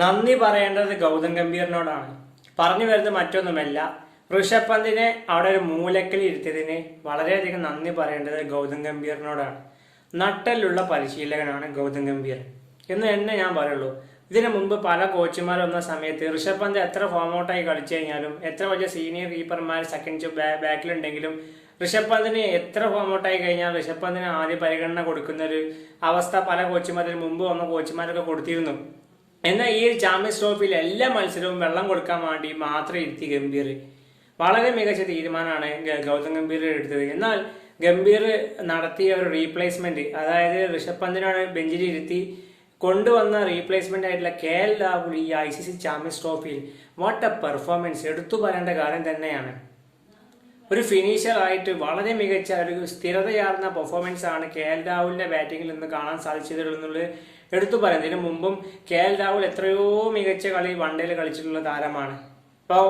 നന്ദി പറയേണ്ടത് ഗൗതം ഗംഭീറിനോടാണ്. പറഞ്ഞു വരുന്നത് മറ്റൊന്നുമല്ല. ഋഷഭ് പന്തിനെ അവിടെ ഒരു മൂലക്കൽ ഇരുത്തിയതിന് വളരെയധികം നന്ദി പറയേണ്ടത് ഗൗതം ഗംഭീറിനോടാണ്. നട്ടലുള്ള പരിശീലകനാണ് ഗൗതം ഗംഭീർ. എന്ന് തന്നെ ഞാൻ പറയുള്ളൂ. ഇതിനു മുമ്പ് പല കോച്ചുമാർ വന്ന സമയത്ത് ഋഷഭ് പന്ത് എത്ര ഫോം ഔട്ടായി കളിച്ചു കഴിഞ്ഞാലും എത്ര വലിയ സീനിയർ കീപ്പർമാർ സെക്കൻഡ് ബാക്കിലുണ്ടെങ്കിലും ഋഷഭ് പന്തിന് എത്ര ഫോം ഔട്ടായി കഴിഞ്ഞാൽ ഋഷഭ് പന്തിന് ആദ്യ പരിഗണന കൊടുക്കുന്ന ഒരു അവസ്ഥ പല കോച്ചുമാരിൽ മുമ്പ് വന്ന കോച്ചുമാരൊക്കെ കൊടുത്തിരുന്നു. എന്നാൽ ഈ ഒരു ചാമ്പ്യൻസ് ട്രോഫിയിൽ എല്ലാ മത്സരവും വെള്ളം കൊടുക്കാൻ വേണ്ടി മാത്രം ഇരുത്തി ഗംഭീർ. വളരെ മികച്ച തീരുമാനമാണ് ഗൗതം ഗംഭീർ എടുത്തത്. എന്നാൽ ഗംഭീർ നടത്തിയ ഒരു റീപ്ലേസ്മെന്റ് അതായത് ഋഷഭ് പന്തിനാണ് ബെഞ്ചിൽ ഇരുത്തി കൊണ്ടുവന്ന റീപ്ലേസ്മെന്റ് ആയിട്ടുള്ള കെ എൽ രാഹുൽ ഈ ഐ സി സി ചാമ്പ്യൻസ് ട്രോഫിയിൽ വാട്ട് എ പെർഫോമൻസ് എടുത്തു പറയേണ്ട കാര്യം തന്നെയാണ്. ഒരു ഫിനിഷറായിട്ട് വളരെ മികച്ച ഒരു സ്ഥിരതയാർന്ന പെർഫോമൻസ് ആണ് കെ എൽ രാഹുലിന്റെ ബാറ്റിങ്ങിൽ നിന്ന് കാണാൻ സാധിച്ചതെന്നുള്ളത് എടുത്തു പറയുന്നതിന് മുമ്പും കെ എൽ രാഹുൽ എത്രയോ മികച്ച കളി വൺഡേയിൽ കളിച്ചിട്ടുള്ള താരമാണ്. ഇപ്പോൾ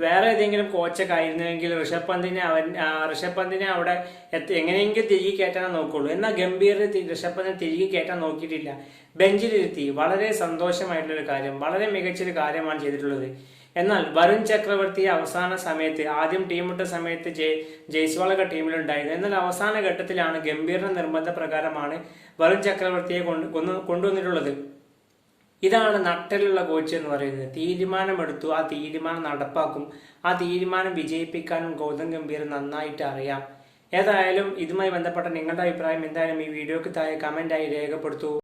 വേറെ ഏതെങ്കിലും കോച്ചൊക്കെ ആയിരുന്നുവെങ്കിൽ ഋഷഭ് പന്തിനെ അവൻ ഋഷഭ് പന്തിനെ അവിടെ എത്തി എങ്ങനെയെങ്കിലും തിരികെ കയറ്റാനേ നോക്കുള്ളൂ. എന്നാൽ ഗംഭീർ ഋഷഭ് പന്തിനെ തിരികെ കയറ്റാൻ നോക്കിയിട്ടില്ല. ബെഞ്ചിലിരുത്തി. വളരെ സന്തോഷമായിട്ടുള്ളൊരു കാര്യം വളരെ മികച്ചൊരു കാര്യമാണ് ചെയ്തിട്ടുള്ളത്. എന്നാൽ വരുൺ ചക്രവർത്തി അവസാന സമയത്ത് ആദ്യം ടീമിട്ട സമയത്ത് ജയ് ജയ്സ്വാളൊക്കെ ടീമിലുണ്ടായിരുന്നു. എന്നാൽ അവസാന ഘട്ടത്തിലാണ് ഗംഭീറിന്റെ നിർബന്ധ പ്രകാരമാണ് വരുൺ ചക്രവർത്തിയെ കൊണ്ട് കൊണ്ടുവന്നിട്ടുള്ളത്. ഇതാണ് നട്ടലുള്ള കോച്ച് എന്ന് പറയുന്നത്. തീരുമാനമെടുത്തു. ആ തീരുമാനം നടപ്പാക്കും. ആ തീരുമാനം വിജയിപ്പിക്കാനും ഗൗതം ഗംഭീർ നന്നായിട്ട് അറിയാം. ഏതായാലും ഇതുമായി ബന്ധപ്പെട്ട നിങ്ങളുടെ അഭിപ്രായം എന്തായാലും ഈ വീഡിയോക്ക് താഴെ കമന്റായി രേഖപ്പെടുത്തൂ.